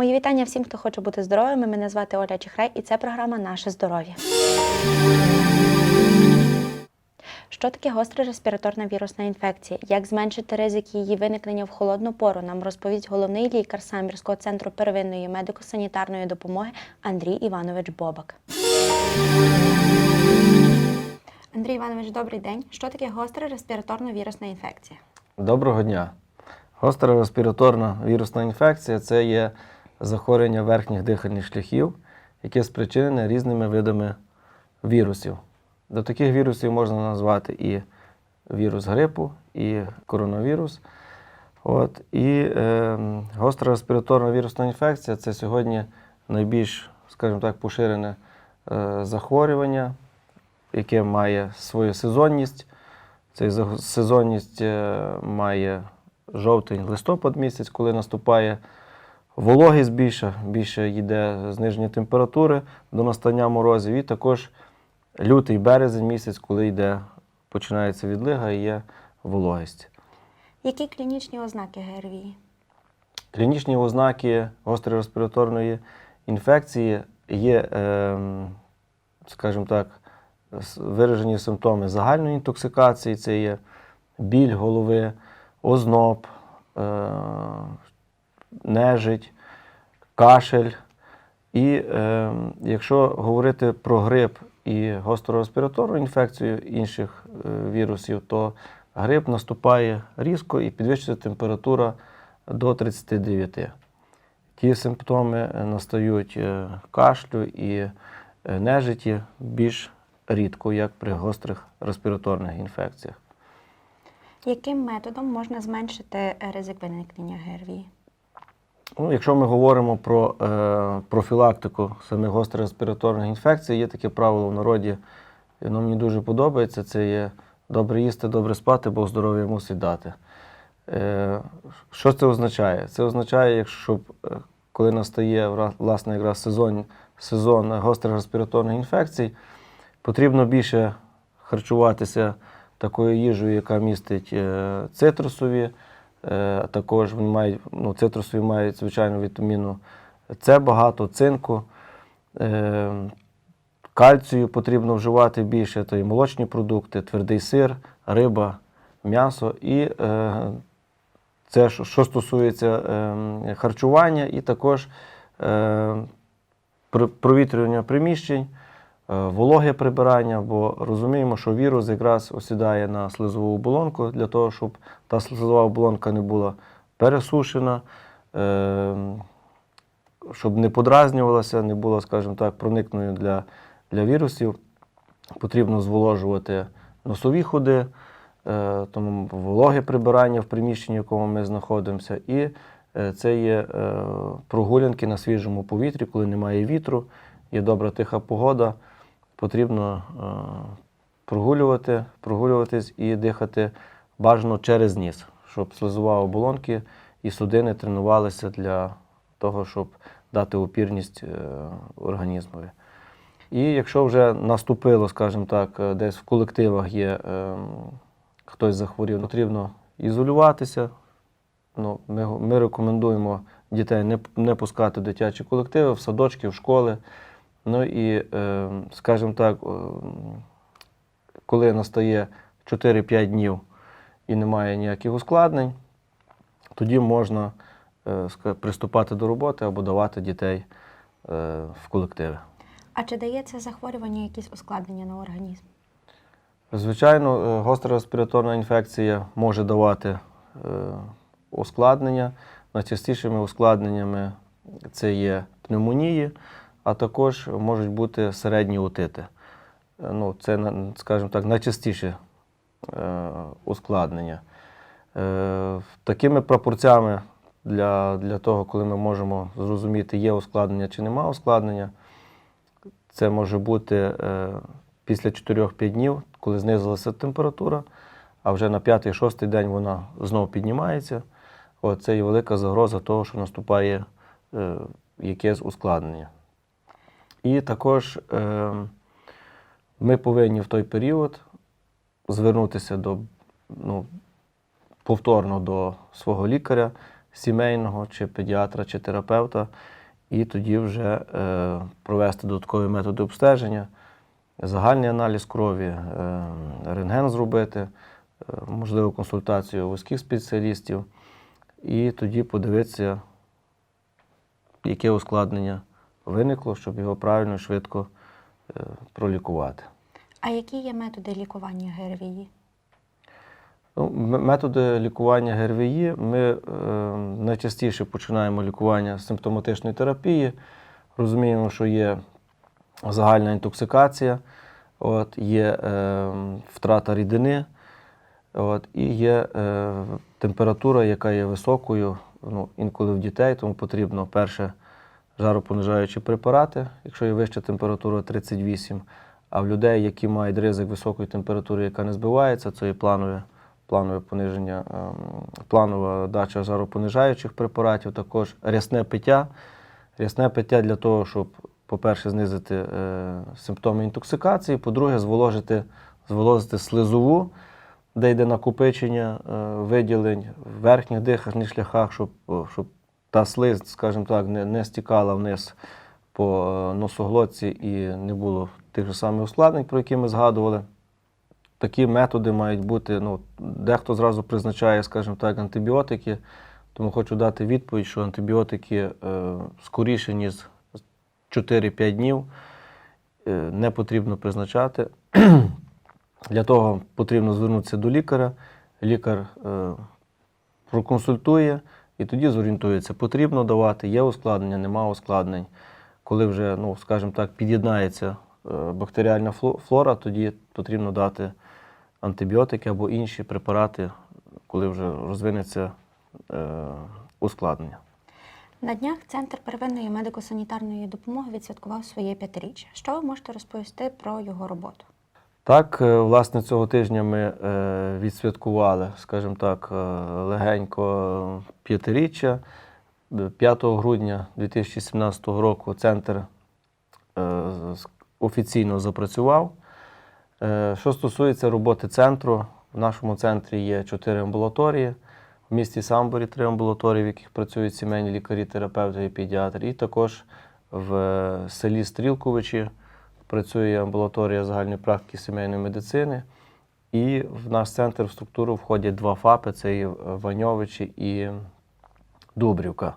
Мої вітання всім, хто хоче бути здоровими. Мене звати Оля Чехрай, і це програма Наше здоров'я. Що таке гостра респіраторна вірусна інфекція? Як зменшити ризик її виникнення в холодну пору? Нам розповість головний лікар Самбірського центру первинної медико-санітарної допомоги Андрій Іванович Бобак. Андрій Іванович, добрий день. Що таке гостра респіраторна вірусна інфекція? Доброго дня. Гостра респіраторна вірусна інфекція це є захворювання верхніх дихальних шляхів, яке спричинене різними видами вірусів. До таких вірусів можна назвати і вірус грипу, і коронавірус. От, і е, гостра респіраторна вірусна інфекція це сьогодні найбільш, скажімо так, поширене е, захворювання, яке має свою сезонність. За- сезонність е, має жовтень-листопад місяць, коли наступає вологість більше, більше йде зниження температури до настання морозів, і також лютий березень місяць, коли йде, починається відлига і є вологість. Які клінічні ознаки ГРВІ? Клінічні ознаки гострої респіраторної інфекції є, ем, скажімо так, виражені симптоми загальної інтоксикації, це є біль голови, озноб, е, нежить, кашель. І е, якщо говорити про грип і гострореспіраторну інфекцію інших е, вірусів, то грип наступає різко і підвищується температура до 39. Ті симптоми е, настають е, кашлю і е, нежиті більш рідко, як при гострих респіраторних інфекціях. Яким методом можна зменшити ризик виникнення ГРВІ? Ну, якщо ми говоримо про е, профілактику самих гострих респіраторних інфекцій, є таке правило в народі, воно мені дуже подобається. Це є добре їсти, добре спати, бо здоров'я мусить дати. Е, що це означає? Це означає, якщо е, коли настає власне якраз сезон, сезон гострих респіраторних інфекцій, потрібно більше харчуватися такою їжею, яка містить е, цитрусові. Е, Також вони мають, ну, цитрусові мають, звичайно, вітаміну С багато, цинку. Е, Кальцію потрібно вживати більше, то і молочні продукти, твердий сир, риба, м'ясо. І е, це, що, стосується харчування, і також провітрювання приміщень, вологе прибирання, бо розуміємо, що вірус якраз осідає на слизову оболонку для того, щоб та слизова оболонка не була пересушена, е, щоб не подразнювалася, не було, скажімо так, проникною для, для вірусів. Потрібно зволожувати носові ходи, е, тому вологе прибирання в приміщенні, в якому ми знаходимося. І е, це є е, прогулянки на свіжому повітрі, коли немає вітру, є добра тиха погода. Потрібно е, прогулювати, прогулюватись і дихати бажано через ніс, щоб слизова оболонки і судини тренувалися для того, щоб дати опірність е, організмові. І якщо вже наступило, скажімо так, е, десь в колективах є е, хтось захворів, потрібно ізолюватися. Ну, ми, ми рекомендуємо дітей не, не пускати в дитячі колективи, в садочки, в школи. Ну і, е, скажімо так, е, коли настає 4-5 днів і немає ніяких ускладнень, тоді можна е, приступати до роботи або давати дітей в колективи. А чи дає це захворювання якісь ускладнення на організм? Звичайно, гостра респіраторна інфекція може давати ускладнення. Найчастішими ускладненнями це є пневмонії, а також можуть бути середні отити. Е, Ну, це, скажімо так, найчастіше е, ускладнення. Е, такими пропорціями для, для того, коли ми можемо зрозуміти, є ускладнення чи нема ускладнення, це може бути після 4-5 днів, коли знизилася температура, а вже на 5-6 день вона знову піднімається. От, це є велика загроза того, що наступає якесь ускладнення. І також е, ми повинні в той період звернутися до, ну, повторно до свого лікаря сімейного, чи педіатра, чи терапевта, і тоді вже е, провести додаткові методи обстеження, загальний аналіз крові, е, рентген зробити, е, можливо, консультацію вузьких спеціалістів, і тоді подивитися, яке ускладнення виникло, щоб його правильно і швидко е, пролікувати. А які є методи лікування ГРВІ? Ну, методи лікування ГРВІ ми е, найчастіше починаємо лікування з симптоматичної терапії. Розуміємо, що є загальна інтоксикація, от, є е, втрата рідини, от, і є е, температура, яка є високою, ну, інколи в дітей, тому потрібно перше жаропонижаючі препарати, якщо є вища температура 38, а в людей, які мають ризик високої температури, яка не збивається, це є планове, планове пониження, ем, планова дача жаропонижаючих препаратів, також рясне пиття. Рясне пиття для того, щоб, по-перше, знизити е, симптоми інтоксикації, по-друге, зволожити, зволожити слизову, де йде накопичення е, виділень в верхніх дихальних шляхах, щоб, щоб та слиз, скажімо так, не, не стікала вниз по е, носоглотці і не було тих же самих ускладнень, про які ми згадували. Такі методи мають бути. Ну, дехто зразу призначає, скажімо так, антибіотики, тому хочу дати відповідь, що антибіотики е, скоріше, ніж 4-5 днів е, не потрібно призначати. Для того потрібно звернутися до лікаря. Лікар е, проконсультує і тоді зорієнтується, потрібно давати, є ускладнення, нема ускладнень. Коли вже, ну, скажімо так, під'єднається е, бактеріальна фло- флора, тоді потрібно дати антибіотики або інші препарати, коли вже розвинеться е, ускладнення. На днях Центр первинної медико-санітарної допомоги відсвяткував своє п'ятиріччя. Що ви можете розповісти про його роботу? Так, е, власне, цього тижня ми е, відсвяткували, скажімо так, е, легенько п'ятиріччя. Е, 5 грудня 2017 року центр офіційно запрацював. Що стосується роботи центру, в нашому центрі є чотири амбулаторії. В місті Самборі три амбулаторії, в яких працюють сімейні лікарі, терапевти і педіатри. І також в селі Стрілковичі працює амбулаторія загальної практики сімейної медицини. І в наш центр в структуру входять два ФАПи: це і Ваньовичі і Дубрівка.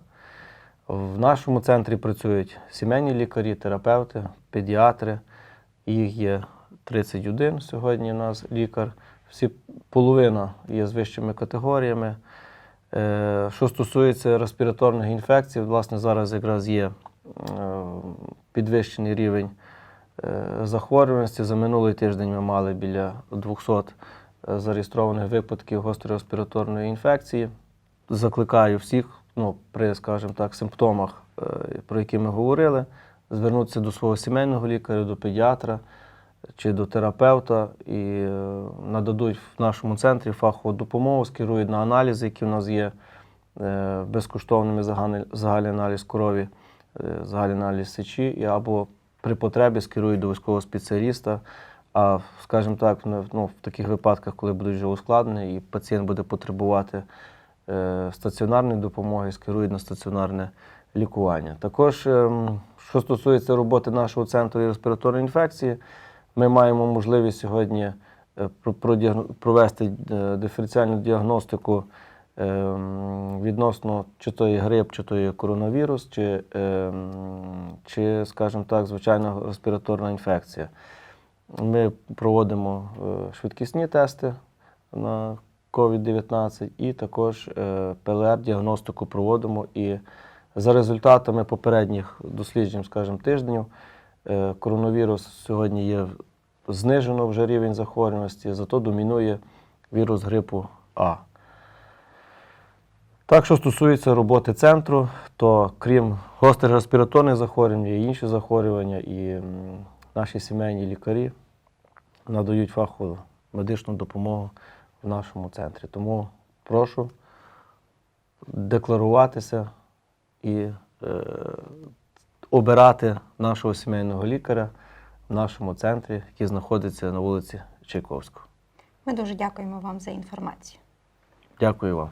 В нашому центрі працюють сімейні лікарі, терапевти, педіатри. Їх є 31 сьогодні у нас лікар. Всі половина є з вищими категоріями. Е, Що стосується респіраторних інфекцій, власне, зараз якраз є е, підвищений рівень захворюваності. За минулий тиждень ми мали біля 200 е, зареєстрованих випадків гострої респіраторної інфекції. Закликаю всіх, ну, при, скажімо так, симптомах, е, про які ми говорили, звернутися до свого сімейного лікаря, до педіатра чи до терапевта і е, нададуть в нашому центрі фахову допомогу, скерують на аналізи, які в нас є е, безкоштовними загальний, аналіз крові, е, загальний аналіз сечі, або при потребі скерують до військового спеціаліста. А, скажімо так, ну, ну, в таких випадках, коли будуть вже ускладнені, і пацієнт буде потребувати е, стаціонарної допомоги, скерують на стаціонарне лікування. Також, ем, що стосується роботи нашого центру респіраторної інфекції, ми маємо можливість сьогодні е, провести е, диференціальну діагностику відносно чи то є грип, чи то є коронавірус, чи, ем, чи скажімо так, звичайна респіраторна інфекція. Ми проводимо е, швидкісні тести на COVID-19 і також е, ПЛР-діагностику проводимо. І за результатами попередніх досліджень, скажімо, тижнів, е, коронавірус сьогодні є знижено вже рівень захворюваності, зато домінує вірус грипу А. Так, що стосується роботи центру, то крім гострих респіраторних захворювань, є інші захворювання, і наші сімейні лікарі надають фахову медичну допомогу в нашому центрі. Тому прошу декларуватися і е, обирати нашого сімейного лікаря в нашому центрі, який знаходиться на вулиці Чайковського. Ми дуже дякуємо вам за інформацію. Дякую вам.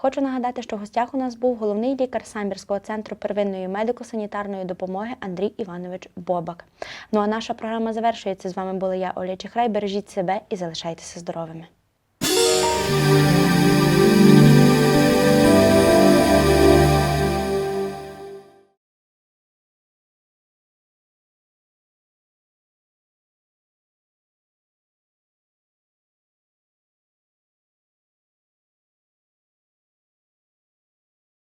Хочу нагадати, що в гостях у нас був головний лікар Самбірського центру первинної медико-санітарної допомоги Андрій Іванович Бобак. Ну а наша програма завершується. З вами була я, Оля Чехрай. Бережіть себе і залишайтеся здоровими.